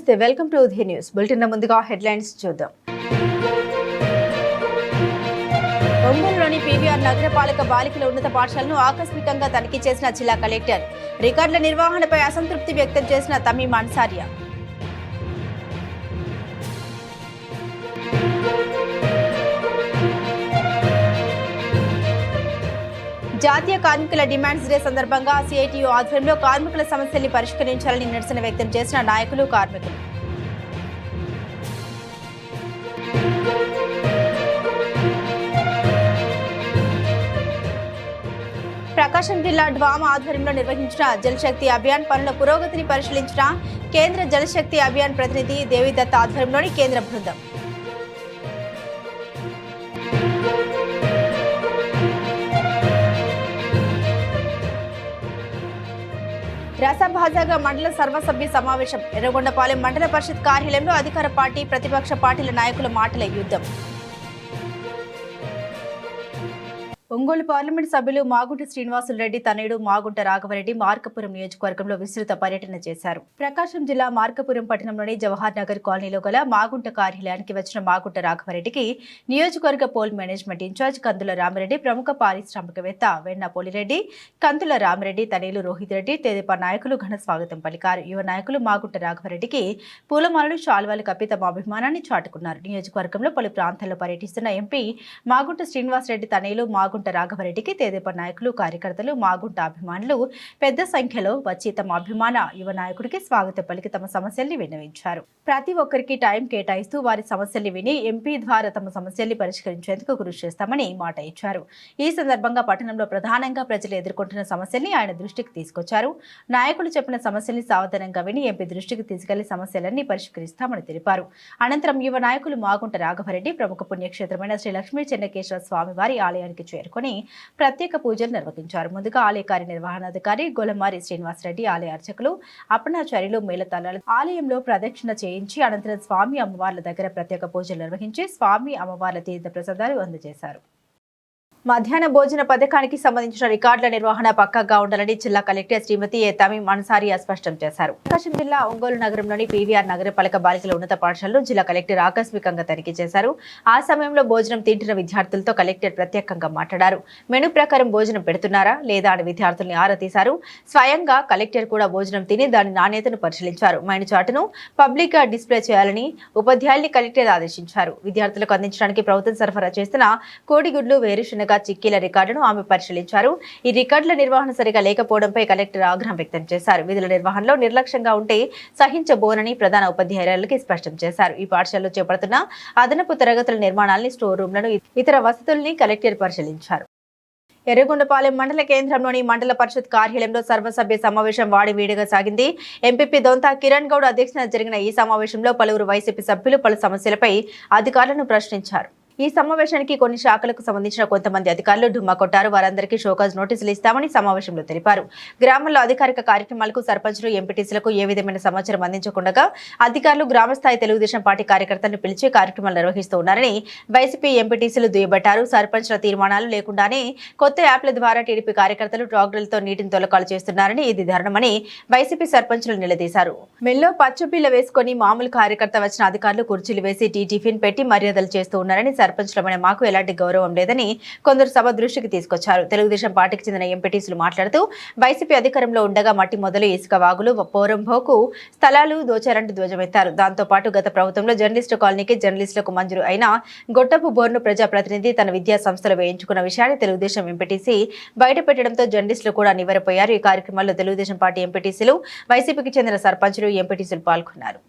నమస్తే welcome to Udaya news. Bulletin ముందుగా headlines చూద్దాం. ఒంగోలులోని పీవీఆర్ నగరపాలక బాలికల ఉన్నత పాఠశాలను ఆకస్మికంగా తనిఖీ చేసిన జిల్లా కలెక్టర్ రికార్డుల నిర్వహణపై అసంతృప్తి వ్యక్తం చేసిన తమీం అన్సారియా. జాతీయ కార్మికుల డిమాండ్స్ డే సందర్భంగా సిఐటియు ఆధ్వర్యంలో కార్మికుల సమస్యల్ని పరిష్కరించాలని నిరసన వ్యక్తం చేసిన నాయకులు కార్మికులు. ప్రకాశం జిల్లా డ్వామా ఆధ్వర్యంలో నిర్వహించిన జలశక్తి అభియాన్ పనుల పురోగతిని పరిశీలించిన కేంద్ర జలశక్తి అభియాన్ ప్రతినిధి దేవిదత్త ఆధ్వర్యంలోని కేంద్ర బృందం. రసభాజాగా మండల సర్వసభ్య సమావేశం. ఎర్రగొండపాలెం మండల పరిషత్ కార్యాలయంలో అధికార పార్టీ ప్రతిపక్ష పార్టీల నాయకుల మాటల యుద్ధం. ఒంగోలు పార్లమెంట్ సభ్యులు మాగుంట శ్రీనివాసులరెడ్డి తనయుడు మాగుంట రాఘవరెడ్డి మార్కపురం నియోజకవర్గంలో విస్తృత పర్యటన చేశారు. ప్రకాశం జిల్లా మార్కపురం పట్టణంలోని జవహర్ నగర్ కాలనీలో గల మాగుంట కార్యాలయానికి వచ్చిన మాగుంట రాఘవరెడ్డికి నియోజకవర్గ poll management in-charge Kandula Ramireddy ప్రముఖ పారిశ్రామికవేత్త వెన్నపోలిరెడ్డి కందుల రామిరెడ్డి తనయులు రోహిత్ రెడ్డి తెదేపా నాయకులు ఘన స్వాగతం పలికారు. యువ నాయకులు మాగుంట రాఘవరెడ్డికి పూలమాలలు శాల్వాలు కప్పి తమ అభిమానాన్ని చాటుకున్నారు. నియోజకవర్గంలో పలు ప్రాంతాల్లో పర్యటిస్తున్న ఎంపీ మాగుంట శ్రీనివాసరెడ్డి తనయులు మాగుంట రాఘవరెడ్డికి తెదేపా నాయకులు కార్యకర్తలు మాగుంట అభిమానులు పెద్ద సంఖ్యలో వచ్చి తమ అభిమాన యువ నాయకుడికి స్వాగతం పలికి తమ సమస్యల్ని విన్నవించారు. ప్రతి ఒక్కరికి టైం కేటాయిస్తూ వారి సమస్యల్ని విని ఎంపీ ద్వారా తమ సమస్యల్ని పరిష్కరించేందుకు కృషి చేస్తామని మాట ఇచ్చారు. ఈ సందర్భంగా పట్టణంలో ప్రధానంగా ప్రజలు ఎదుర్కొంటున్న సమస్యల్ని ఆయన దృష్టికి తీసుకొచ్చారు. నాయకులు చెప్పిన సమస్యల్ని సావధానంగా విని ఎంపీ దృష్టికి తీసుకెళ్ళి సమస్యలన్నీ పరిష్కరిస్తామని తెలిపారు. అనంతరం యువ నాయకులు మాగుంట రాఘవరెడ్డి ప్రముఖ పుణ్యక్షేత్రమైన శ్రీ లక్ష్మీ చెన్నకేశ్వర స్వామి వారి ఆలయానికి చేరుకొని ప్రత్యేక పూజలు నిర్వహించారు. ముందుగా ఆలయ కార్యనిర్వహణాధికారి గొలమారి శ్రీనివాసరెడ్డి ఆలయ అర్చకులు అప్పనాచార్యులు మేళతాళాలు ఆలయంలో ప్రదక్షిణ చేయించి అనంతరం స్వామి అమ్మవార్ల దగ్గర ప్రత్యేక పూజలు నిర్వహించి స్వామి అమ్మవార్ల తీర్థ ప్రసాదాలు అందజేశారు. మధ్యాహ్న భోజన పథకానికి సంబంధించిన రికార్డుల నిర్వహణ పక్కగా ఉండాలని జిల్లా కలెక్టర్ శ్రీమతి ఏ తమీం అన్సారియా స్పష్టం చేశారు. ప్రకాశం జిల్లా ఒంగోలు నగరంలోని పీవీఆర్ నగరపాలక బాలికల ఉన్నత పాఠశాలలో జిల్లా కలెక్టర్ ఆకస్మికంగా తనిఖీ చేశారు. ఆ సమయంలో భోజనం తింటున్న విద్యార్థులతో కలెక్టర్ ప్రత్యేకంగా మాట్లాడారు. మెను ప్రకారం భోజనం పెడుతున్నారా లేదా అని విద్యార్థుల్ని ఆరా తీశారు. స్వయంగా కలెక్టర్ కూడా భోజనం తిని దాని నాణ్యతను పరిశీలించారు. మైన చాటును పబ్లిక్గా డిస్ప్లే చేయాలని ఉపాధ్యాయుల్ని కలెక్టర్ ఆదేశించారు. విద్యార్థులకు అందించడానికి ప్రభుత్వం సరఫరా చేస్తున్న కోడిగుడ్లు వేరుశనగ చిక్కీల రికార్డును ఆమె పరిశీలించారు. ఈ రికార్డుల నిర్వహణ సరిగా లేకపోవడంపై కలెక్టర్ ఆగ్రహం వ్యక్తం చేశారు. విధుల నిర్వహణలో నిర్లక్ష్యంగా ఉంటే సహించబోనని ప్రధాన ఉపాధ్యాయులకి స్పష్టం చేశారు. ఈ పాఠశాలలో చేపడుతున్న అదనపు తరగతుల నిర్మాణాలని స్టోర్ రూమ్లను ఇతర వసతుల్ని కలెక్టర్ పరిశీలించారు. ఎర్రగొండపాలెం మండల కేంద్రంలోని మండల పరిషత్ కార్యాలయంలో సర్వసభ్య సమావేశం వాడివేడిగా సాగింది. ఎంపీపీ దొంత కిరణ్ గౌడ్ అధ్యక్షతన జరిగిన ఈ సమావేశంలో పలువురు వైసీపీ సభ్యులు పలు సమస్యలపై అధికారులను ప్రశ్నించారు. ఈ సమావేశానికి కొన్ని శాఖలకు సంబంధించిన కొంతమంది అధికారులు డుమ్మా కొట్టారు. వారందరికీ షోకాజ్ నోటీసులు ఇస్తామని సమావేశంలో తెలిపారు. గ్రామంలో అధికారిక కార్యక్రమాలకు సర్పంచులు ఎంపీటీసీలకు ఏ విధమైన సమాచారం అందించకుండా అధికారులు గ్రామస్థాయి తెలుగుదేశం పార్టీ కార్యకర్తలను పిలిచి కార్యక్రమాలు నిర్వహిస్తూ ఉన్నారని వైసీపీ ఎంపీటీసీలు దుయ్యబట్టారు. సర్పంచ్ల తీర్మానాలు లేకుండానే కొత్త యాప్ల ద్వారా టీడీపీ కార్యకర్తలు ట్రాక్టర్లతో నీటిని తొలకాలు చేస్తున్నారని ఇది దారుణమని వైసీపీ సర్పంచులు నిలదీశారు. మెల్లో పచ్చబిల్ల వేసుకొని మామూలు కార్యకర్త వచ్చిన అధికారులు కుర్చీలు వేసి టీ టిఫిన్ పెట్టి మర్యాదలు చేస్తూ ఉన్నారని సర్పంచులమైన మాకు ఎలాంటి గౌరవం లేదని కొందరు సభ దృష్టికి తీసుకొచ్చారు. తెలుగుదేశం పార్టీకి చెందిన ఎంపీటీసులు మాట్లాడుతూ వైసీపీ అధికారంలో ఉండగా మట్టి మొదలు ఇసుక వాగులు పోరంభోకు స్థలాలు దోచారంటూ ధ్వజమెత్తారు. దాంతో పాటు గత ప్రభుత్వంలో జర్నలిస్టు కాలనీకి జర్నలిస్టులకు మంజూరు అయిన గొట్టపు బోర్ను ప్రజాప్రతినిధి తన విద్యా సంస్థలు వేయించుకున్న విషయాన్ని తెలుగుదేశం ఎంపీటీసీ బయటపెట్టడంతో జర్నలిస్టులు కూడా నివరపోయారు ఈ కార్యక్రమంలో తెలుగుదేశం పార్టీ ఎంపీటీసీలు వైసీపీకి చెందిన సర్పంచులు ఎంపీటీసీలు పాల్గొన్నారు.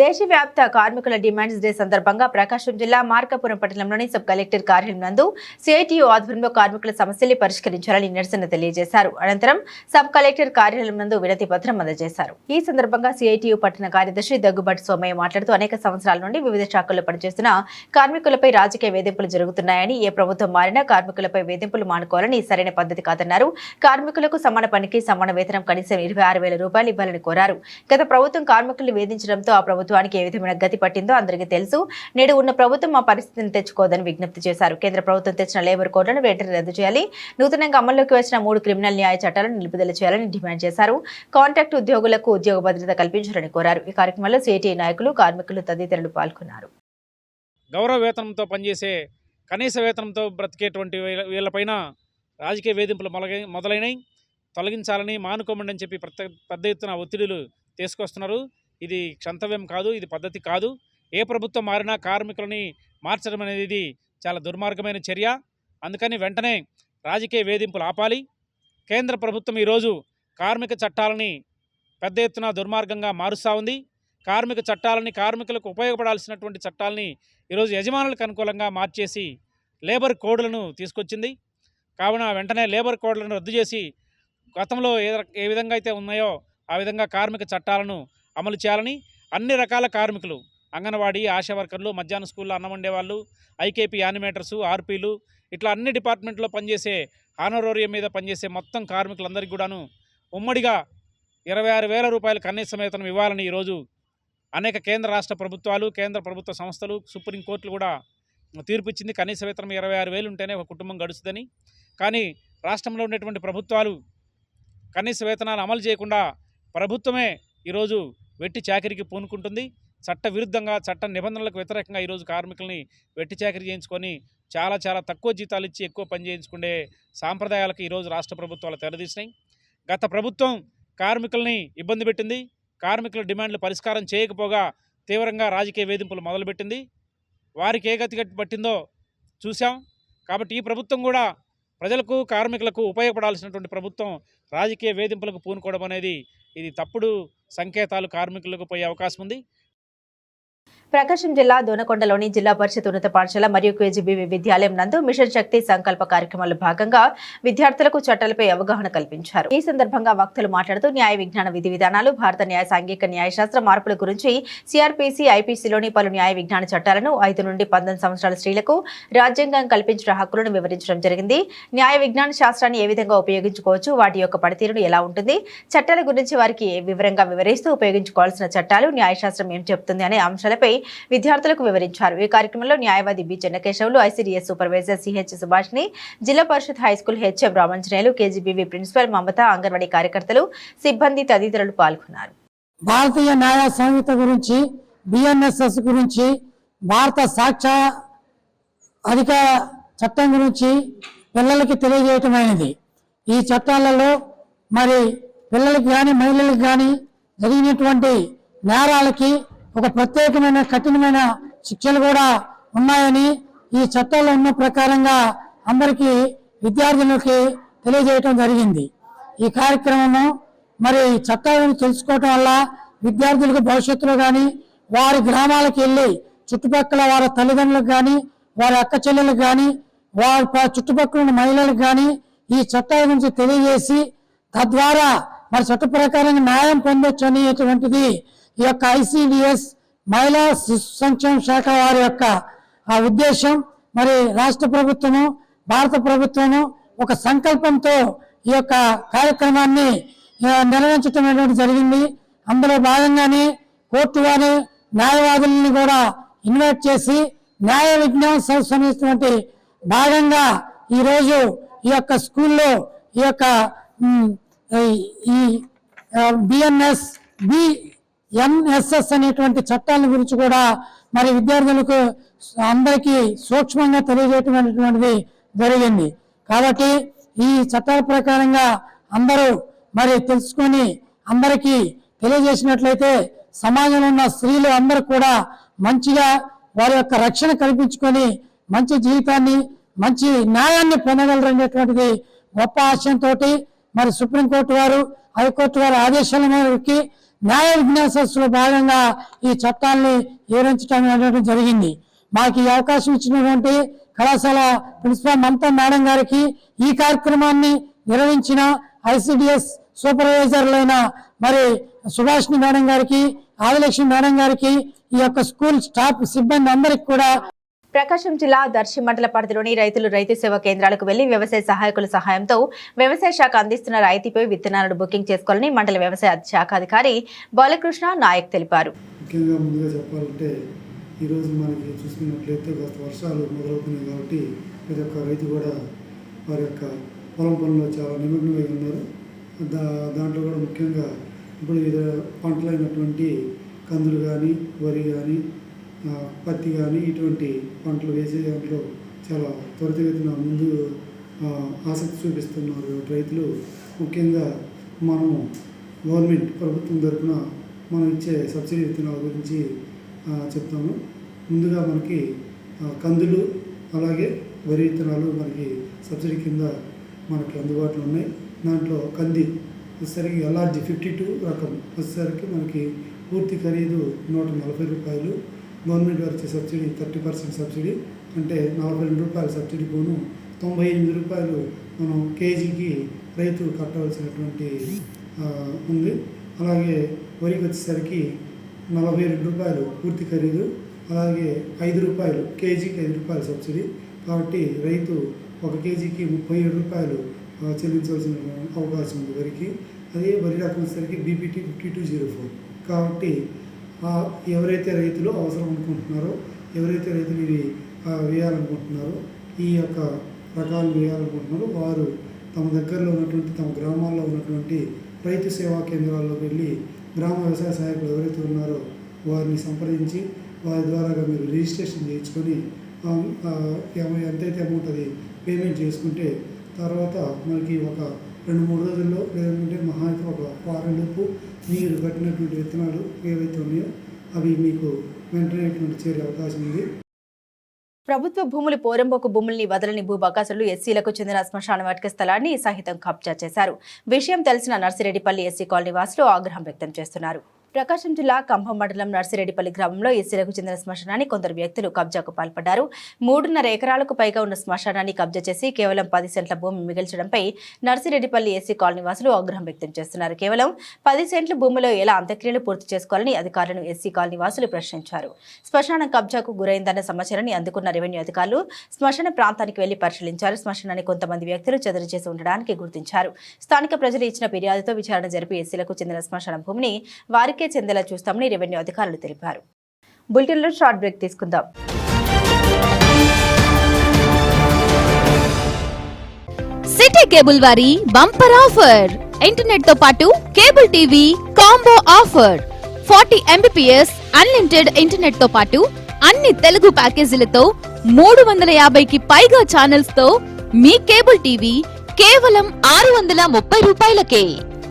దేశవ్యాప్త కార్మికుల డిమాండ్స్ డే సందర్భంగా ప్రకాశం జిల్లా మార్కాపురం పట్టణంలోని సబ్ కలెక్టర్ కార్యాలయం నందు సిఐటియు ఆధ్వర్యంలో కార్మికుల సమస్యల్ని పరిష్కరించాలని నిరసన తెలియజేశారు. అనంతరం సబ్ కలెక్టర్ కార్యాలయం నందు వినతి పత్రం అందజేశారు. ఈ సందర్భంగా సిఐటియు పట్టణ కార్యదర్శి దగ్గుబాటి సోమయ్య మాట్లాడుతూ అనేక సంవత్సరాల నుండి వివిధ శాఖల్లో పనిచేస్తున్న కార్మికులపై రాజకీయ వేధింపులు జరుగుతున్నాయని ఏ ప్రభుత్వం మారినా కార్మికులపై వేధింపులు మానుకోవాలని సరైన పద్ధతి కాదన్నారు. కార్మికులకు సమాన పనికి సమాన వేతనం కనీసం ఇరవై ఆరు వేల రూపాయలు ఇవ్వాలని కోరారు. గత ప్రభుత్వం కార్మికులను వేధించడంతో ఆ ప్రభుత్వం ప్రభుత్వానికి ఏ విధమైన గతి పట్టిందో అందరికీ తెలుసు. నేడు ఉన్న ప్రభుత్వం ఆ పరిస్థితిని తెచ్చుకోదని విజ్ఞప్తి చేశారు. కేంద్ర ప్రభుత్వం తెచ్చిన లేబర్ కోడ్లను వెంటనే రద్దు చేయాలి. నూతనంగా అమల్లోకి వచ్చిన మూడు క్రిమినల్ న్యాయ చట్టాలను నిలుపుదల చేయాలని డిమాండ్ చేశారు. కాంట్రాక్ట్ ఉద్యోగులకు ఉద్యోగ భద్రత కల్పించాలని కోరారు. ఈ కార్యక్రమంలో సిఐటి నాయకులు కార్మికులు తదితరులు పాల్గొన్నారు. గౌరవ వేతనంతో పనిచేసే కనీస వేతనంతో బ్రతికేటువంటి వీళ్ళ- వీళ్ళపైన రాజకీయ వేధింపులు మొలగ మొదలైనవి తొలగించాలని మానుకోమండి అని చెప్పి పెద్ద ఎత్తున ఒత్తిడులు తీసుకొస్తున్నారు. ఇది క్షంతవ్యం కాదు ఇది పద్ధతి కాదు. ఏ ప్రభుత్వం మారినా కార్మికులని మార్చడం అనేది చాలా దుర్మార్గమైన చర్య. అందుకని వెంటనే రాజకీయ వేధింపులు ఆపాలి. కేంద్ర ప్రభుత్వం ఈరోజు కార్మిక చట్టాలని పెద్ద ఎత్తున దుర్మార్గంగా మారుస్తూ ఉంది. కార్మిక చట్టాలని కార్మికులకు ఉపయోగపడాల్సినటువంటి చట్టాలని ఈరోజు యజమానులకు అనుకూలంగా మార్చేసి లేబర్ కోడ్లను తీసుకొచ్చింది. కావున వెంటనే లేబర్ కోడ్లను రద్దు చేసి గతంలో ఏ ఏ విధంగా అయితే ఉన్నాయో ఆ విధంగా కార్మిక చట్టాలను అమలు చేయాలని అన్ని రకాల కార్మికులు అంగన్వాడీ ఆశా వర్కర్లు మధ్యాహ్న స్కూల్లో అన్నం వండేవాళ్ళు ఐకేపీ యానిమేటర్సు ఆర్పీలు ఇట్లా అన్ని డిపార్ట్మెంట్లో పనిచేసే ఆనరోరియం మీద పనిచేసే మొత్తం కార్మికులందరికీ కూడాను ఉమ్మడిగా ఇరవై ఆరు వేల రూపాయల కనీస వేతనం ఇవ్వాలని ఈరోజు అనేక కేంద్ర రాష్ట్ర ప్రభుత్వాలు కేంద్ర ప్రభుత్వ సంస్థలు సుప్రీంకోర్టులు కూడా తీర్పిచ్చింది కనీస వేతనం ఇరవై ఆరు వేలు ఉంటేనే ఒక కుటుంబం గడుస్తుందని. కానీ రాష్ట్రంలో ఉండేటువంటి ప్రభుత్వాలు కనీస వేతనాలు అమలు చేయకుండా ప్రభుత్వమే ఈరోజు వెట్టి చాకరీకి పూనుకుంటుంది. చట్ట విరుద్ధంగా చట్ట నిబంధనలకు వ్యతిరేకంగా ఈరోజు కార్మికుల్ని వెట్టి చాకరీ చేయించుకొని చాలా చాలా తక్కువ జీతాలు ఇచ్చి ఎక్కువ పని చేయించుకునే సాంప్రదాయాలకు ఈరోజు రాష్ట్ర ప్రభుత్వాలు తెరదీసినాయి. గత ప్రభుత్వం కార్మికుల్ని ఇబ్బంది పెట్టింది. కార్మికుల డిమాండ్లు పరిష్కారం చేయకపోగా తీవ్రంగా రాజకీయ వేధింపులు మొదలుపెట్టింది. వారికి ఏ గతి గట్టి పట్టిందో చూసాం కాబట్టి ఈ ప్రభుత్వం కూడా ప్రజలకు కార్మికులకు ఉపయోగపడాల్సినటువంటి ప్రభుత్వం రాజకీయ వేధింపులకు పూనుకోవడం అనేది ఇది తప్పుడు సంకేతాలు కార్మికులకు పోయే అవకాశం ఉంది. ప్రకాశం జిల్లా దోనకొండలోని జిల్లా పరిషత్ ఉన్నత పాఠశాల మరియు కేజీబీవీ విద్యాలయం నందు మిషన్ శక్తి సంకల్ప కార్యక్రమంలో భాగంగా విద్యార్థులకు చట్టాలపై అవగాహన కల్పించారు. ఈ సందర్భంగా వక్తలు మాట్లాడుతూ న్యాయ విజ్ఞాన విధి విధానాలు భారత న్యాయ సాంఘిక న్యాయశాస్త్ర మార్పుల గురించి సిఆర్పిసి ఐపీసీలోని పలు న్యాయ విజ్ఞాన చట్టాలను ఐదు నుండి పంతొమ్మిది సంవత్సరాల స్త్రీలకు రాజ్యాంగం కల్పించిన హక్కులను వివరించడం జరిగింది. న్యాయ విజ్ఞాన శాస్త్రాన్ని ఏ విధంగా ఉపయోగించుకోవచ్చు వాటి యొక్క పనితీరును ఎలా ఉంటుంది చట్టాల గురించి వారికి వివరంగా వివరిస్తూ ఉపయోగించుకోవాల్సిన చట్టాలు న్యాయశాస్త్రం ఏం చెబుతుంది అనే అంశాలపై విద్యార్థులకు వివరించారు. ఈ కార్యక్రమంలో న్యాయవాది B Chennakesavulu ICDS supervisor CH Subhashini Zilla Parishad high school HM Ramanjaneyulu KGBV principal Mamatha anganwadi కార్యకర్తలు సిబ్బంది తదితరులు పాల్గొన్నారు. భారతీయ న్యాయ సంహిత గురించి బిఎన్ఎస్ఎస్ గురించి భారత సాక్ష అధికార చట్టం గురించి పిల్లలకి తెలియజేయటమైనది. ఈ చట్టాలలో మరి పిల్లలకి కానీ మహిళలకు కానీ జరిగినటువంటి నేరాలకి ఒక ప్రత్యేకమైన కఠినమైన శిక్షలు కూడా ఉన్నాయని ఈ చట్టాల్లో ఉన్న ప్రకారంగా అందరికీ విద్యార్థులకి తెలియజేయటం జరిగింది. ఈ కార్యక్రమము మరి ఈ చట్టాలను తెలుసుకోవటం వల్ల విద్యార్థులకు భవిష్యత్తులో కానీ వారి గ్రామాలకు వెళ్ళి చుట్టుపక్కల వారి తల్లిదండ్రులకు కానీ వారి అక్క చెల్లెలకు కానీ వారి ప- చుట్టుపక్కల ఉన్న మహిళలకు కానీ ఈ చట్టాల గురించి తెలియజేసి తద్వారా మరి చట్ట ప్రకారంగా న్యాయం పొందొచ్చు అనేటువంటిది ఈ యొక్క ఐసిడిఎస్ మహిళా శిశు సంక్షేమ శాఖ వారి యొక్క ఆ ఉద్దేశం మరి రాష్ట్ర ప్రభుత్వము భారత ప్రభుత్వము ఒక సంకల్పంతో ఈ యొక్క కార్యక్రమాన్ని నిర్వహించటం అనేటువంటి జరిగింది. అందులో భాగంగానే కోర్టు వారి న్యాయవాదులను కూడా ఇన్వైట్ చేసి న్యాయ విజ్ఞాన సంస్థ అనేటువంటి భాగంగా ఈరోజు ఈ యొక్క స్కూల్లో ఈ యొక్క ఈ- ఈ బిఎన్ఎస్ బి ఎన్ఎస్ఎస్ అనేటువంటి చట్టాల గురించి కూడా మరి విద్యార్థులకు అందరికీ సూక్ష్మంగా తెలియజేయటమైనటువంటిది జరిగింది. కాబట్టి ఈ చట్టాల ప్రకారంగా అందరూ మరి తెలుసుకొని అందరికీ తెలియజేసినట్లయితే సమాజంలో ఉన్న స్త్రీలు అందరూ కూడా మంచిగా వారి యొక్క రక్షణ కల్పించుకొని మంచి జీవితాన్ని మంచి న్యాయాన్ని పొందగలరనేటువంటిది గొప్ప ఆశయంతో మరి సుప్రీంకోర్టు వారు హైకోర్టు వారి ఆదేశాల మేరకు న్యాయ విజ్ఞాన సంస్థలో భాగంగా ఈ చట్టాన్ని వివరించడం అనేటువంటి జరిగింది. మాకు ఈ అవకాశం ఇచ్చినటువంటి కళాశాల ప్రిన్సిపాల్ మమతా మేడం గారికి ఈ కార్యక్రమాన్ని నిర్వహించిన ఐసిడిఎస్ సూపర్వైజర్లైన మరి సుభాష్ని మేడం గారికి ఆదిలక్ష్మి మేడం గారికి ఈ యొక్క స్కూల్ స్టాఫ్ సిబ్బంది అందరికి కూడా ప్రకాశం జిల్లా దర్శి మండల పరిధిలోని రైతులు రైతు సేవా కేంద్రాలకు వెళ్ళి వ్యవసాయ సహాయకుల సహాయంతో వ్యవసాయ శాఖ అందిస్తున్న రాయితీపై విత్తనాలను బుకింగ్ చేసుకోవాలని మండల వ్యవసాయ శాఖ అధికారి బాలకృష్ణ నాయక్ తెలిపారు. ముఖ్యంగా ముందుగా చెప్పాలంటే ఈరోజు మనకి చూసుకున్నట్లయితే గత వర్షాలు మొదలవుతున్నాయి కాబట్టి ప్రతి ఒక్క రైతు కూడా వారి యొక్క పొలం పనులు చాలా నిమగ్నమై ఉన్నారు. దా దాంట్లో కూడా ముఖ్యంగా ఇప్పుడు వివిధ పంటలైనటువంటి కందులు కానీ వరి కానీ పత్తి కానీ ఇటువంటి పంటలు వేసే దాంట్లో చాలా త్వరితగతిన ముందు ఆసక్తి చూపిస్తున్నారు. రైతులు ముఖ్యంగా మనము గవర్నమెంట్ ప్రభుత్వం తరఫున మనం ఇచ్చే సబ్సిడీ విత్తనాల గురించి చెప్తాము. ముందుగా మనకి కందులు అలాగే వరి విత్తనాలు మనకి సబ్సిడీ కింద మనకి అందుబాటులో ఉన్నాయి. దాంట్లో కంది వచ్చేసరికి ఎల్ఆర్జీ ఫిఫ్టీ టూ రకం వచ్చేసరికి మనకి పూర్తి ఖరీదు నూట నలభై రూపాయలు. గవర్నమెంట్ వారు ఇచ్చే సబ్సిడీ థర్టీ పర్సెంట్ సబ్సిడీ అంటే నలభై రెండు రూపాయల సబ్సిడీ పోను తొంభై ఎనిమిది రూపాయలు మనం కేజీకి రైతు కట్టవలసినటువంటి ఉంది. అలాగే వరికి వచ్చేసరికి నలభై రెండు రూపాయలు పూర్తి ఖరీదు అలాగే ఐదు రూపాయలు కేజీకి ఐదు రూపాయలు సబ్సిడీ. కాబట్టి రైతు ఒక కేజీకి ముప్పై ఏడు రూపాయలు చెల్లించవలసిన అవకాశం ఉంది వరికి. అదే వరి రకం వచ్చేసరికి BPT fifty two zero four. కాబట్టి ఎవరైతే రైతులు అవసరం అనుకుంటున్నారో ఎవరైతే రైతులు ఇవి వేయాలనుకుంటున్నారో ఈ యొక్క రకాలు వేయాలనుకుంటున్నారో వారు తమ దగ్గరలో ఉన్నటువంటి తమ గ్రామాల్లో ఉన్నటువంటి రైతు సేవా కేంద్రాల్లో వెళ్ళి గ్రామ వ్యవసాయ సహాయకులు ఎవరైతే ఉన్నారో వారిని సంప్రదించి వారి ద్వారా మీరు రిజిస్ట్రేషన్ చేయించుకొని ఎంతైతే అమౌంట్ అది పేమెంట్ చేసుకుంటే తర్వాత మనకి ఒక రెండు మూడు రోజుల్లో లేదంటే మహా అయితే ఒక వారం లోపు మీరు కట్టినటువంటి విత్తనాలు ఏవైతే ఉన్నాయో అవి మీకు వెంటనే చేరే అవకాశం ఉంది. ప్రభుత్వ భూములు పోరంబోకు భూముల్ని వదలని భూబకాసులు ఎస్సీలకు చెందిన శ్మశాన వాటిక స్థలాన్ని సహితం కబ్జా చేశారు. విషయం తెలిసిన నర్సిరెడ్డిపల్లి ఎస్సీ కాలనీ వాసులు ఆగ్రహం వ్యక్తం చేస్తున్నారు. ప్రకాశం జిల్లా కంభం మండలం నర్సిరెడ్డిపల్లి గ్రామంలో ఎస్సీలకు చెందిన శ్మశానాన్ని కొందరు వ్యక్తులు కబ్జాకు పాల్పడ్డారు. మూడున్నర ఎకరాలకు పైగా ఉన్న శ్మశానాన్ని కబ్జా చేసి కేవలం పది సెంట్ల భూమి మిగిల్చడంపై నర్సిరెడ్డిపల్లి ఎస్సీ కాలనీవాసులు ఆగ్రహం వ్యక్తం చేస్తున్నారు. కేవలం పది సెంట్ల భూమిలో ఎలా అంత్యక్రియలు పూర్తి చేసుకోవాలని అధికారులను ఎస్సీ కాలనీవాసులు ప్రశ్నించారు. శ్మశానం కబ్జాకు గురైందన్న సమాచారాన్ని అందుకున్న రెవెన్యూ అధికారులు శ్మశాన ప్రాంతానికి వెళ్ళి పరిశీలించారు. శ్మశానాన్ని కొంతమంది వ్యక్తులు చెదరు చేసి ఉండడానికి గుర్తించారు. స్థానిక ప్రజలు ఇచ్చిన ఫిర్యాదుతో విచారణ జరిపి ఎస్సీలకు చెందిన శ్మశాన భూమిని వారికి చెందేలా చూస్తామని రెవెన్యూ అధికారులు తెలిపారు. బులెటిన్లో షార్ట్ బ్రేక్ తీసుకుందాం. సిటీ కేబుల్ వారి బంపర్ ఆఫర్. ఇంటర్నెట్తో పాటు cable TV combo offer. Forty Mbps unlimited ఇంటర్నెట్తో పాటు అన్ని తెలుగు ప్యాకేజీలతో మూడు వందల యాభైకి పైగా ఛానల్స్తో మీ కేబుల్ టీవీ కేవలం ఆరు వందల ముప్పై రూపాయలకే.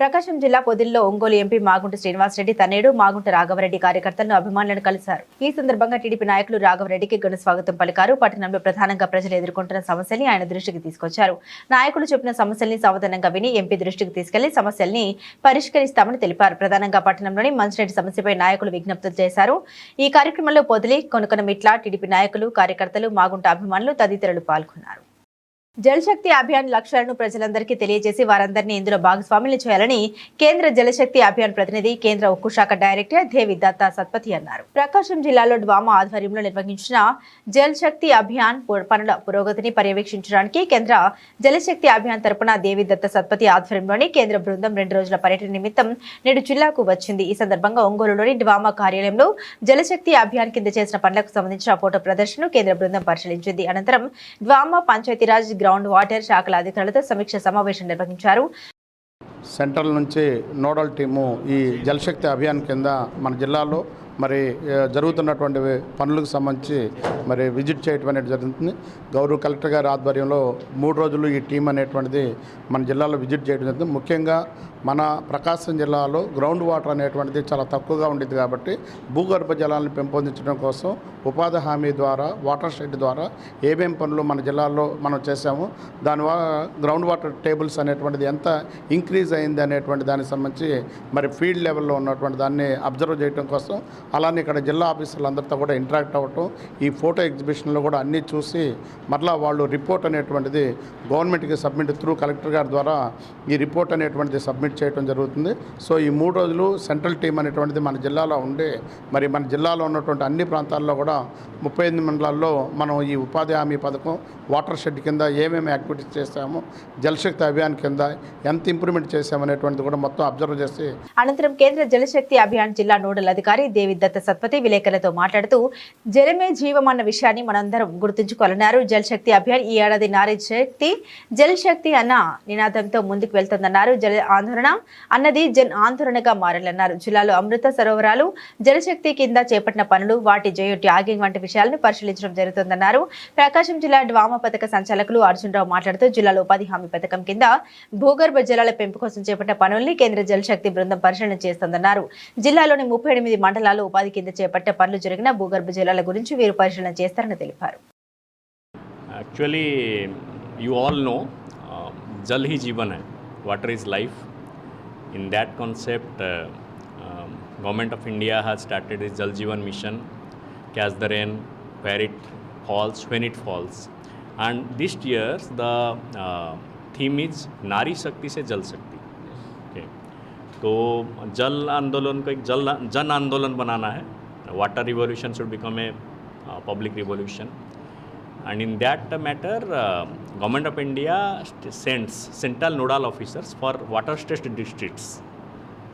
Prakasam జిల్లా పొదిల్లో ఒంగోలు ఎంపీ మాగుంట శ్రీనివాసరెడ్డి తనేడు మాగుంట రాఘవరెడ్డి కార్యకర్తలను అభిమానులను కలిశారు. ఈ సందర్భంగా టీడీపీ నాయకులు రాఘవరెడ్డికి ఘన స్వాగతం పలికారు. పట్టణంలో ప్రధానంగా ప్రజలు ఎదుర్కొంటున్న సమస్యల్ని ఆయన దృష్టికి తీసుకొచ్చారు. నాయకులు చెప్పిన సమస్యల్ని సావధానంగా విని ఎంపీ దృష్టికి తీసుకెళ్ళి సమస్యల్ని పరిష్కరిస్తామని తెలిపారు. ప్రధానంగా పట్టణంలోని మంచినీటి సమస్యపై నాయకులు విజ్ఞప్తులు చేశారు. ఈ కార్యక్రమంలో పొదిలి కొనుకొన మిట్ల టీడీపీ నాయకులు కార్యకర్తలు మాగుంట అభిమానులు తదితరులు పాల్గొన్నారు. జలశక్తి అభియాన్ లక్ష్యాలను ప్రజలందరికీ తెలియజేసి వారందరినీ ఇందులో భాగస్వాములు చేయాలని కేంద్ర జలశక్తి అభియాన్ ప్రతినిధి కేంద్ర ఉక్కు శాఖ డైరెక్టర్ దేవి దత్తా సత్పతి అన్నారు. ప్రకాశం జిల్లాలో డ్వామా ఆధ్వర్యంలో నిర్వహించిన జలశక్తి అభియాన్ పు- పనుల పురోగతిని పర్యవేక్షించడానికి కేంద్ర జలశక్తి అభియాన్ తరపున దేవి దత్త సత్పతి ఆధ్వర్యంలోని కేంద్ర బృందం రెండు రోజుల పర్యటన నిమిత్తం నేడు జిల్లాకు వచ్చింది. ఈ సందర్భంగా ఒంగోలులోని డ్వామా కార్యాలయంలో జలశక్తి అభియాన్ కింద చేసిన పనులకు సంబంధించిన ఫోటో ప్రదర్శనను కేంద్ర బృందం పరిశీలించింది. అనంతరం డ్వామా పంచాయతీరాజ్ గ్రౌండ్ వాటర్ శాఖల అధికారులతో సమీక్ష సమావేశం నిర్వహించారు. సెంట్రల్ నుంచి నోడల్ టీము ఈ జలశక్తి అభియాన్ కింద మన జిల్లాలో మరి జరుగుతున్నటువంటి పనులకు సంబంధించి మరి విజిట్ చేయటం అనేది జరుగుతుంది. గౌరవ కలెక్టర్ గారి ఆధ్వర్యంలో మూడు రోజులు ఈ టీం అనేటువంటిది మన జిల్లాలో విజిట్ చేయడం జరుగుతుంది. ముఖ్యంగా మన ప్రకాశం జిల్లాలో గ్రౌండ్ వాటర్ అనేటువంటిది చాలా తక్కువగా ఉండేది కాబట్టి భూగర్భ జలాలను పెంపొందించడం కోసం ఉపాధి హామీ ద్వారా వాటర్ షెడ్ ద్వారా ఏమేం పనులు మన జిల్లాలో మనం చేశాము దానివల్ల గ్రౌండ్ వాటర్ టేబుల్స్ అనేటువంటిది ఎంత ఇంక్రీజ్ అయింది అనేటువంటి దానికి సంబంధించి మరి ఫీల్డ్ లెవెల్లో ఉన్నటువంటి దాన్ని అబ్జర్వ్ చేయడం కోసం అలానే ఇక్కడ జిల్లా ఆఫీసర్లందరితో కూడా ఇంటరాక్ట్ అవ్వటం ఈ ఫోటో ఎగ్జిబిషన్లో కూడా అన్నీ చూసి మరలా వాళ్ళు రిపోర్ట్ అనేటువంటిది గవర్నమెంట్కి సబ్మిట్ త్రూ కలెక్టర్ గారి ద్వారా ఈ రిపోర్ట్ అనేటువంటిది సబ్మిట్ చేయడం జరుగుతుంది. సో ఈ మూడు రోజులు సెంట్రల్ టీం అనేటువంటిది మన జిల్లాలో ఉండి మరి మన జిల్లాలో ఉన్నటువంటి అన్ని ప్రాంతాల్లో కూడా ముప్పై ఎనిమిది మండలాల్లో మనం ఈ ఉపాధి హామీ పథకం వాటర్ షెడ్ కింద ఏమేమి యాక్టివిటీస్ చేస్తామో జలశక్తి అభియాన్ కింద ఎంత ఇంప్రూవ్మెంట్ చేసామనేటువంటిది కూడా మొత్తం అబ్జర్వ్ చేసి అనంతరం కేంద్ర జలశక్తి అభియాన్ జిల్లా నోడల్ అధికారి దత్త సత్పతి విలేకరులతో మాట్లాడుతూ జలమే జీవం అన్న విషయాన్ని మనందరం గుర్తుంచుకోవాలన్నారు. జలశక్తి అభియాన్ ఈ ఏడాది నారీ శక్తి జల్ శక్తి అన్న నినాదంతో ముందుకు వెళ్తుందన్నారు. జల ఆందోళన అన్నది జన్ ఆందోళనగా మారాలన్నారు. జిల్లాలో అమృత సరోవరాలు జలశక్తి కింద చేపట్టిన పనులు వాటి జయో ట్యాగింగ్ వంటి విషయాలను పరిశీలించడం జరుగుతుందన్నారు. ప్రకాశం జిల్లా డ్వామ పథక సంచాలకులు అర్జున్రావు మాట్లాడుతూ జిల్లాలో ఉపాధి హామీ పథకం కింద భూగర్భ జలాల పెంపు కోసం చేపట్టిన పనుల్ని కేంద్ర జలశక్తి బృందం పరిశీలన చేస్తోందన్నారు. జిల్లాలోని ముప్పై ఎనిమిది మండలాలు ఉపాధి కింద చేపట్టే పనులు జరిగిన భూగర్భ జలాల గురించి వీరు పరిశీలన చేస్తారని తెలిపారు Actually, you all know, uh, Jal hi Jeevan hai, water is life. In that concept, uh, um, Government of India has started its Jal Jeevan mission, catch the rain where it falls, when it falls. And this year, the uh, theme is Nari Shakti se Jal Shakti. तो जल आंदोलन को एक जल जन आंदोलन बनाना है। Water revolution should become a public revolution and in that matter government of India sends central nodal officers for water stressed districts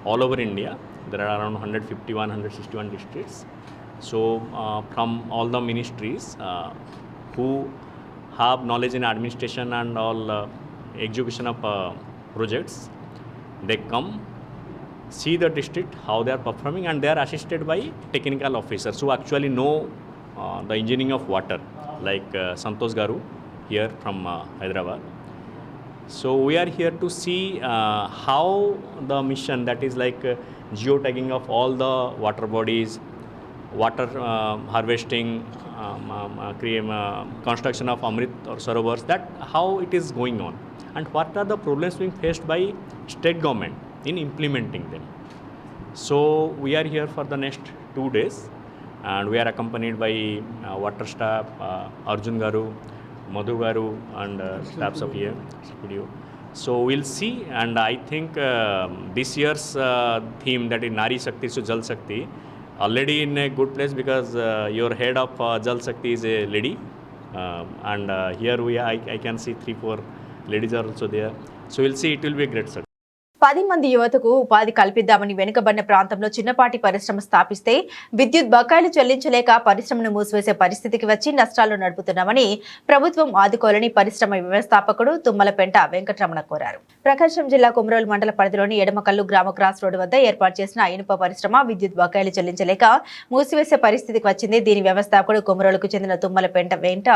all over India there are around hundred fifty one hundred sixty one district so from all the ministries who have knowledge in administration and all execution of projects they come see the district how they are performing and they are assisted by technical officers who actually know uh, the engineering of water like uh, santosh garu here from uh, hyderabad. So we are here to see uh, how the mission that is like uh, geotagging of all the water bodies water uh, harvesting um, um, uh, uh, construction of amrit or sarovars that how it is going on and what are the problems being faced by state government in implementing them. So we are here for the next two days and we are accompanied by uh, water staff uh, arjun garu madhu garu and uh, staffs of here so we'll see and i think um this year's uh, theme that is nari shakti to jal shakti already in a good place because uh, your head of uh, jal shakti is a lady um, and uh, here we I, I can see three four ladies are also there. So we'll see it will be a great success పది మంది యువతకు ఉపాధి కల్పిద్దామని వెనుకబడిన ప్రాంతంలో చిన్నపాటి పరిశ్రమ స్థాపిస్తే విద్యుత్ బకాయిలు చెల్లించలేక పరిశ్రమను మూసివేసే పరిస్థితికి వచ్చి నష్టాలు నడుపుతున్నామని ప్రభుత్వం ఆదుకోవాలని పరిశ్రమ వ్యవస్థాపకుడు తుమ్మలపెంట వెంకటరమణ కోరారు. ప్రకాశం జిల్లా కుమరోలు మండల పరిధిలోని ఎడమకల్లు గ్రామ క్రాస్ రోడ్డు వద్ద ఏర్పాటు చేసిన ఇనుప పరిశ్రమ విద్యుత్ బకాయిలు చెల్లించలేక మూసివేసే పరిస్థితికి వచ్చింది. దీని వ్యవస్థాపకుడు కుమరోలుకు చెందిన తుమ్మలపెంట వెంట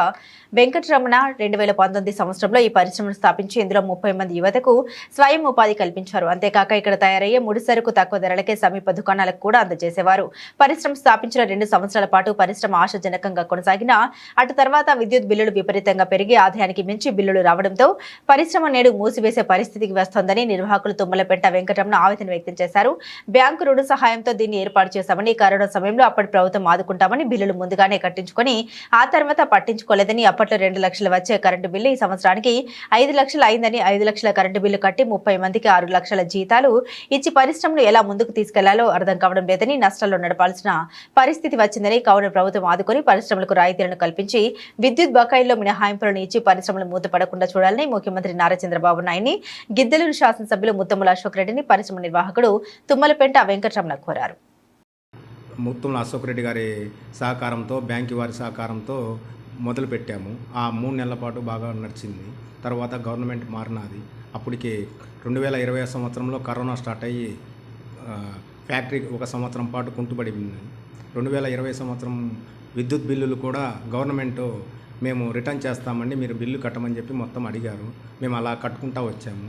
వెంకటరమణ రెండు వేల పంతొమ్మిది సంవత్సరంలో ఈ పరిశ్రమను స్థాపించి ఇందులో ముప్పై మంది యువతకు స్వయం ఉపాధి కల్పించారు. అంతేకాక ఇక్కడ తయారయ్యే ముడి సరుకు తక్కువ ధరలకే సమీప దుకాణాలకు కూడా అందజేసేవారు. పరిశ్రమ స్థాపించిన రెండు సంవత్సరాల పాటు పరిశ్రమ ఆశాజనకంగా కొనసాగిన అటు తర్వాత విద్యుత్ బిల్లులు విపరీతంగా పెరిగి ఆదాయానికి మించి బిల్లులు రావడంతో పరిశ్రమ నేడు మూసివేసే పరిస్థితికి వస్తోందని నిర్వాహకులు తుమ్మలపెంట వెంకటరమణ ఆవేదన వ్యక్తం చేశారు. బ్యాంకు రుణ సహాయంతో దీన్ని ఏర్పాటు చేశామని కరోనా సమయంలో అప్పటి ప్రభుత్వం ఆదుకుంటామని బిల్లులు ముందుగానే కట్టించుకొని ఆ తర్వాత పట్టించుకోలేదని అప్పట్లో రెండు లక్షలు వచ్చే కరెంటు బిల్లు ఈ సంవత్సరానికి ఐదు లక్షలు అయిందని ఐదు లక్షల కరెంటు బిల్లు కట్టి ముప్పై మందికి ఆరు లక్షలు జీతాలు ఇచ్చి పరిశ్రమను ఎలా ముందుకు తీసుకెళ్ళాలో అర్థం కావడం లేదని నష్టాల్లో నడపాల్సిన పరిస్థితి వచ్చిందని కావున ప్రభుత్వం ఆదుకొని పరిశ్రమలకు రాయితీలను కల్పించి విద్యుత్ బకాయిల్లో మినహాయింపులను ఇచ్చి పరిశ్రమలు మూతపడకుండా చూడాలని ముఖ్యమంత్రి నారా చంద్రబాబు నాయుడిని గిద్దలూరు శాసనసభ్యులు ముత్తముల అశోక్ రెడ్డిని పరిశ్రమ నిర్వాహకుడు తుమ్మలపెంట వెంకటరమణ కోరారు. ముత్తుల అశోక్ రెడ్డి గారి సహకారంతో బ్యాంకు వారి సహకారంతో మొదలుపెట్టాము. ఆ మూడు నెలల పాటు బాగా నడిచింది. తర్వాత గవర్నమెంట్ మారినది. అప్పటికి రెండు వేల ఇరవై సంవత్సరంలో కరోనా స్టార్ట్ అయ్యి ఫ్యాక్టరీ ఒక సంవత్సరం పాటు కుంటుబడి ఉంది. రెండు వేల ఇరవై సంవత్సరం విద్యుత్ బిల్లులు కూడా గవర్నమెంట్ మేము రిటర్న్ చేస్తామండి మీరు బిల్లు కట్టమని చెప్పి మొత్తం అడిగారు. మేము అలా కట్టుకుంటా వచ్చాము.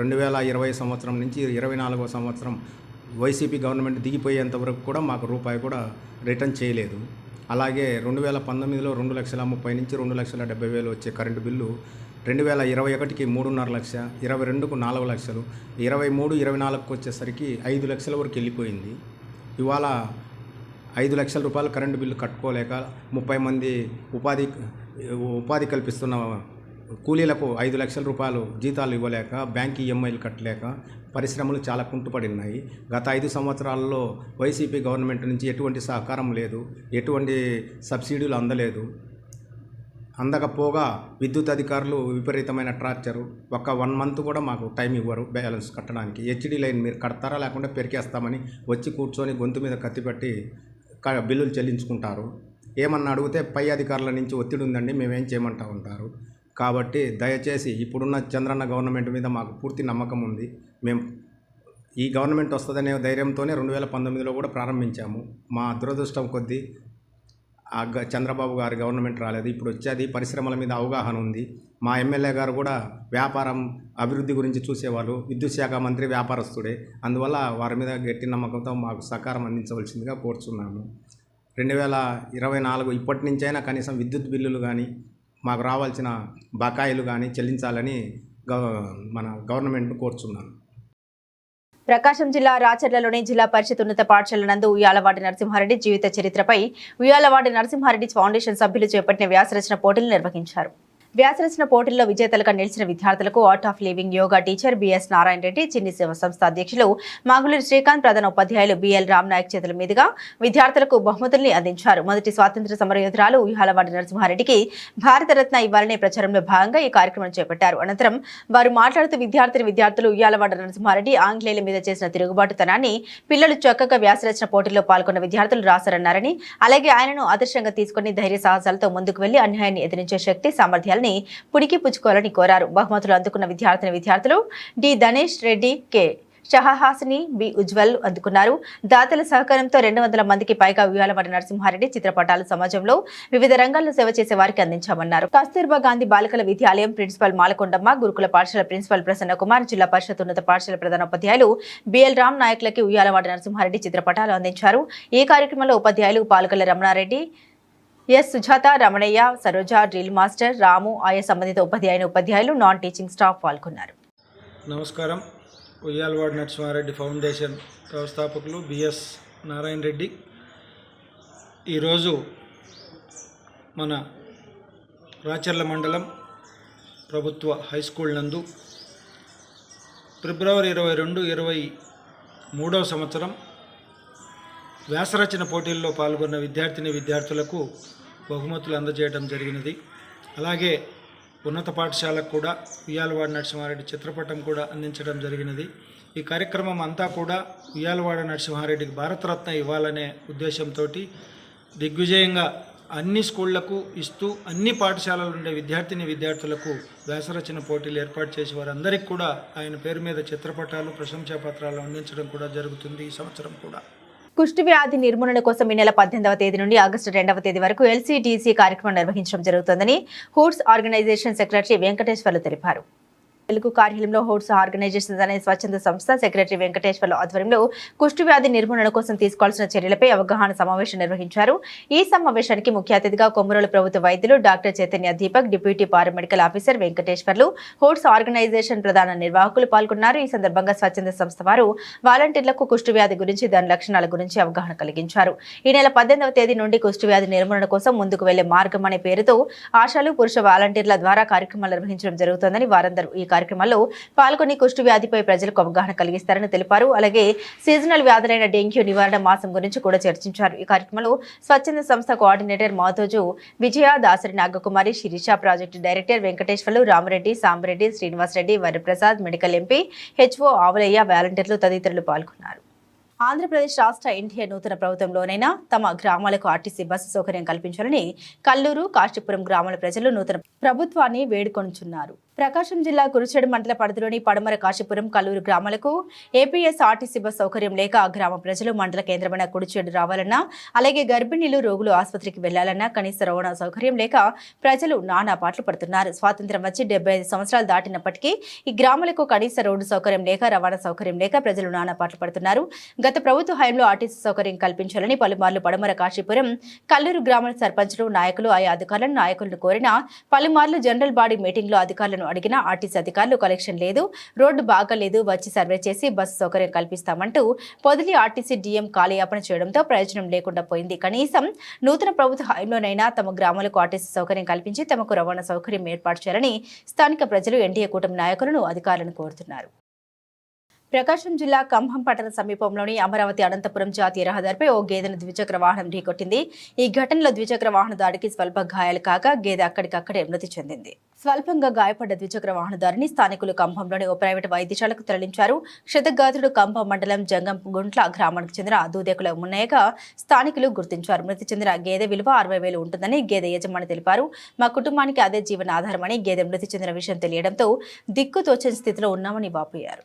రెండు వేల ఇరవై సంవత్సరం నుంచి ఇరవై నాలుగో సంవత్సరం వైసీపీ గవర్నమెంట్ దిగిపోయేంత వరకు కూడా మాకు రూపాయి కూడా రిటర్న్ చేయలేదు. అలాగే రెండు వేల పంతొమ్మిదిలో రెండు లక్షల ముప్పై నుంచి రెండు లక్షల డెబ్బై వేలు వచ్చే కరెంటు బిల్లు రెండు వేల ఇరవై ఒకటికి మూడున్నర లక్ష ఇరవై రెండుకు నాలుగు లక్షలు ఇరవై మూడు ఇరవై నాలుగుకి వచ్చేసరికి ఐదు లక్షల వరకు వెళ్ళిపోయింది. ఇవాళ ఐదు లక్షల రూపాయలు కరెంటు బిల్లు కట్టుకోలేక ముప్పై మంది ఉపాధి ఉపాధి కల్పిస్తున్న కూలీలకు ఐదు లక్షల రూపాయలు జీతాలు ఇవ్వలేక బ్యాంక్ ఈఎంఐలు కట్టలేక పరిశ్రమలు చాలా కుంటుపడినాయి గత ఐదు సంవత్సరాల్లో వైసీపీ గవర్నమెంట్ నుంచి ఎటువంటి సహకారం లేదు ఎటువంటి సబ్సిడీలు అందలేదు. అందకపోగా విద్యుత్ అధికారులు విపరీతమైన టార్చరు ఒక వన్ మంత్ కూడా మాకు టైం ఇవ్వరు బ్యాలెన్స్ కట్టడానికి. హెచ్డి లైన్ మీరు కడతారా లేకుంటే పెరికేస్తామని వచ్చి కూర్చొని గొంతు మీద కత్తిపెట్టి క- బిల్లులు చెల్లించుకుంటారు. ఏమన్నా అడిగితే పై అధికారుల నుంచి ఒత్తిడి ఉందండి మేమేం చేయమంటా ఉంటారు. కాబట్టి దయచేసి ఇప్పుడున్న చంద్రన్న గవర్నమెంట్ మీద మాకు పూర్తి నమ్మకం ఉంది. మేము ఈ గవర్నమెంట్ వస్తుందనే ధైర్యంతోనే రెండు వేల పంతొమ్మిదిలో కూడా ప్రారంభించాము. మా దురదృష్టం కొద్దీ చంద్రబాబు గారి గవర్నమెంట్ రాలేదు. ఇప్పుడు వచ్చేది పరిశ్రమల మీద అవగాహన ఉంది. మా ఎమ్మెల్యే గారు కూడా వ్యాపారం అభివృద్ధి గురించి చూసేవాళ్ళు. విద్యుత్ శాఖ మంత్రి వ్యాపారస్తుడే. అందువల్ల వారి మీద గట్టి నమ్మకంతో మాకు సహకారం అందించవలసిందిగా కోరుచున్నాము. రెండు వేల ఇరవై నాలుగు ఇప్పటి నుంచైనా కనీసం విద్యుత్ బిల్లులు కానీ మాకు రావాల్సిన బకాయిలు కానీ చెల్లించాలని గవ మన గవర్నమెంట్ను కోరుచున్నాను. ప్రకాశం జిల్లా రాచర్లలోని జిల్లా పరిషత్ ఉన్నత పాఠశాల నందు ఉయ్యాలవాడి నరసింహారెడ్డి జీవిత చరిత్రపై ఉయ్యాలవాడి నరసింహారెడ్డి ఫౌండేషన్ సభ్యులు చేపట్టిన వ్యాసరచన పోటీలు నిర్వహించారు. వ్యాసరచన పోటీల్లో విజేతలుగా నిలిచిన విద్యార్థులకు art of living yoga teacher BS Narayana Reddy Chinni Seva Samstha అధ్యక్షులు మాగులూరి శ్రీకాంత్ ప్రధాన ఉపాధ్యాయులు బిఎల్ రామ్ నాయక్ చేతుల మీదుగా విద్యార్థులకు బహుమతుల్ని అందించారు. మొదటి స్వాతంత్ర సమరయోధురాలు ఉయ్యాలవాడి నరసింహారెడ్డికి భారతరత్న ఇవ్వాలనే ప్రచారంలో భాగంగా ఈ కార్యక్రమం చేపట్టారు. అనంతరం వారు మాట్లాడుతూ విద్యార్థిని విద్యార్థులు ఉయ్యాలవాడ నరసింహారెడ్డి ఆంగ్లేయుల మీద చేసిన తిరుగుబాటుతనాన్ని పిల్లలు చక్కగా వ్యాసరచన పోటీల్లో పాల్గొన్న విద్యార్థులు రాశారన్నారని అలాగే ఆయనను ఆదర్శంగా తీసుకుని ధైర్య సాహసాలతో ముందుకు వెళ్ళి అన్యాయాన్ని ఎదిరించే శక్తి సామర్థ్యాలు విద్యార్థులని పుడికి పుచ్చుకోవాలని కోరారు. బహుమతులు అందుకున్న విద్యార్థిని విద్యార్థులు D. Dhanesh Reddy K. Shahahasini B. Ujwal అందుకున్నారు. దాతల సహకారంతో రెండు వందల మందికి పైగా ఉయ్యాలవాడ నరసింహారెడ్డి చిత్రపటాలు సమాజంలో వివిధ రంగాల్లో సేవ చేసే వారికి అందించామన్నారు. కస్తూర్బా గాంధీ బాలికల విద్యాలయం ప్రిన్సిపల్ మాలకొండమ్మ గురుకుల పాఠశాల ప్రిన్సిపల్ ప్రసన్న కుమార్ జిల్లా పరిషత్ ఉన్నత పాఠశాల ప్రధానోపాధ్యాయులు బిఎల్ రామ్ నాయకులకి ఉయ్యాలవాడ నరసింహారెడ్డి చిత్రపటాలు అందించారు. ఈ కార్యక్రమంలో ఉపాధ్యాయులు Palakala Ramanareddy S Sujatha Ramanaiah Saroja drill master Ramu ఆయా సంబంధిత ఉపాధ్యాయుని ఉపాధ్యాయులు నాన్ టీచింగ్ స్టాఫ్ పాల్గొన్నారు. నమస్కారం. ఉయ్యాలవాడ నరసింహారెడ్డి ఫౌండేషన్ వ్యవస్థాపకులు బిఎస్ నారాయణ రెడ్డి. ఈరోజు మన రాచర్ల మండలం ప్రభుత్వ హై స్కూల్ నందు ఫిబ్రవరి ఇరవై రెండు ఇరవై మూడవ సంవత్సరం వ్యాసరచన పోటీల్లో పాల్గొన్న విద్యార్థిని విద్యార్థులకు బహుమతులు అందజేయడం జరిగినది. అలాగే ఉన్నత పాఠశాలకు కూడా ఉయ్యాలవాడ నరసింహారెడ్డి చిత్రపటం కూడా అందించడం జరిగినది. ఈ కార్యక్రమం అంతా కూడా ఉయ్యాలవాడ నరసింహారెడ్డికి భారతరత్న ఇవ్వాలనే ఉద్దేశంతో దిగ్విజయంగా అన్ని స్కూళ్ళకు ఇస్తూ అన్ని పాఠశాలలు ఉండే విద్యార్థిని విద్యార్థులకు వ్యాసరచన పోటీలు ఏర్పాటు చేసి వారందరికీ కూడా ఆయన పేరు మీద చిత్రపటాలు ప్రశంసా పత్రాలు అందించడం కూడా జరుగుతుంది ఈ సంవత్సరం కూడా. కుష్టి వ్యాధి నిర్మూలన కోసం ఈ నెల పద్దెనిమిదవ తేదీ నుండి ఆగస్టు రెండవ తేదీ వరకు ఎల్సీడీసీ కార్యక్రమం నిర్వహించడం జరుగుతోందని హూడ్స్ ఆర్గనైజేషన్ సెక్రటరీ వెంకటేశ్వర్లు తెలిపారు. తెలుగు కార్యాలయంలో హోడ్స్ ఆర్గనైజేషన్స్ అనే స్వచ్ఛంద సంస్థ సెక్రటరీ వెంకటేశ్వర్ల ఆధ్వర్యంలో కుష్టి వ్యాధి నిర్మూలన కోసం తీసుకోవాల్సిన చర్యలపై అవగాహన సమావేశం నిర్వహించారు. ఈ సమావేశానికి ముఖ్య అతిథిగా కొమ్మరోలు ప్రభుత్వ వైద్యులు doctor Chaitanya Deepak deputy paramedical officer Venkateswarlu HODS organization ప్రధాన నిర్వాహకులు పాల్గొన్నారు. ఈ సందర్భంగా స్వచ్ఛంద సంస్థ వారు వాలంటీర్లకు కుష్టి వ్యాధి గురించి దాని లక్షణాల గురించి అవగాహన కలిగించారు. ఈ నెల పద్దెనిమిదవ తేదీ నుండి కుష్టి వ్యాధి నిర్మూలన కోసం ముందుకు వెళ్ళే మార్గం అనే పేరుతో ఆశాలు పురుష వాలంటీర్ల ద్వారా కార్యక్రమాలు నిర్వహించడం జరుగుతోందని వారందరూ ఈ కార్యక్రమంలో పాల్గొని కుష్టు వ్యాధిపై ప్రజలకు అవగాహన కలిగిస్తారని తెలిపారు. అలాగే సీజనల్ వ్యాధులైన డెంగ్యూ నివారణ మాసం గురించి కూడా చర్చించారు. ఈ కార్యక్రమంలో స్వచ్ఛంద సంస్థ coordinator Mathoju Vijaya Dasari Nagakumari Sirisha project director Venkateswarlu Ramareddy Sambareddy Srinivasareddy Varaprasad medical MP HO Avulaiah వాలంటీర్లు తదితరులు పాల్గొన్నారు. ఆంధ్రప్రదేశ్ రాష్ట్ర ఎన్టీఏ నూతన ప్రభుత్వంలోనైనా తమ గ్రామాలకు ఆర్టీసీ బస్సు సౌకర్యం కల్పించాలని కల్లూరు కాశీపురం గ్రామాల ప్రజలు నూతన ప్రభుత్వాన్ని వేడుకొనుచున్నారు. ప్రకాశం జిల్లా కురుచేడు మండల పరిధిలోని పడమర కాశీపురం కల్లూరు గ్రామాలకు ఏపీఎస్ ఆర్టీసీ బస్ సౌకర్యం లేక ఆ గ్రామ ప్రజలు మండల కేంద్రమైన కురుచేడు రావాలన్నా అలాగే గర్భిణీలు రోగులు ఆసుపత్రికి వెళ్ళాలన్నా కనీస రవాణా సౌకర్యం లేక ప్రజలు నానా పాటలు పడుతున్నారు. స్వాతంత్ర్యం వచ్చి డెబ్బై ఐదు సంవత్సరాలు దాటినప్పటికీ ఈ గ్రామాలకు కనీస రోడ్డు సౌకర్యం లేక రవాణా సౌకర్యం లేక ప్రజలు నానా పాటలు పడుతున్నారు. గత ప్రభుత్వ హయాంలో ఆర్టీసీ సౌకర్యం కల్పించాలని పలుమార్లు పడమర కాశీపురం కల్లూరు గ్రామాల సర్పంచులు నాయకులు ఆయా అధికారులను నాయకులను కోరినా పలుమార్లు జనరల్ బాడీ మీటింగ్లో అధికారులను కలెక్టర్ను అడిగినా ఆర్టీసీ అధికారులు కలెక్షన్ లేదు రోడ్డు బాగాలేదు వచ్చి సర్వే చేసి బస్సు సౌకర్యం కల్పిస్తామంటూ పొదిలి ఆర్టీసీ డీఎం కాలయాపన చేయడంతో ప్రయోజనం లేకుండా పోయింది. కనీసం నూతన ప్రభుత్వ హయాంలోనైనా తమ గ్రామాలకు ఆర్టీసీ సౌకర్యం కల్పించి తమకు రవాణా సౌకర్యం ఏర్పాటు చేయాలని స్థానిక ప్రజలు ఎన్డీఏ కూటమి నాయకులను అధికారులను కోరుతున్నారు. ప్రకాశం జిల్లా కంభం పట్టణ సమీపంలోని అమరావతి అనంతపురం జాతీయ రహదారిపై ఓ గేదెను ద్విచక్ర వాహనం ఢీకొట్టింది. ఈ ఘటనలో ద్విచక్ర వాహనదారికి స్వల్ప గాయాలు కాగా గేదె అక్కడికక్కడే మృతి చెందింది. స్వల్పంగా గాయపడ్డ ద్విచక్ర వాహనదారిని స్థానికులు కంభంలోని ఓ ప్రైవేటు వైద్యశాలకు తరలించారు. క్షతగాత్రుడు కంభం మండలం జంగం గుంట్ల గ్రామానికి చెందిన దూదెకుల మున్నయ్యగా స్థానికులు గుర్తించారు. మృతి చెందిన గేదె విలువ అరవై వేలు ఉంటుందని గేదె యజమాని తెలిపారు. మా కుటుంబానికి అదే జీవనాధారమని గేదె మృతి చెందిన విషయం తెలియడంతో దిక్కు తోచని స్థితిలో ఉన్నామని వాపోయారు.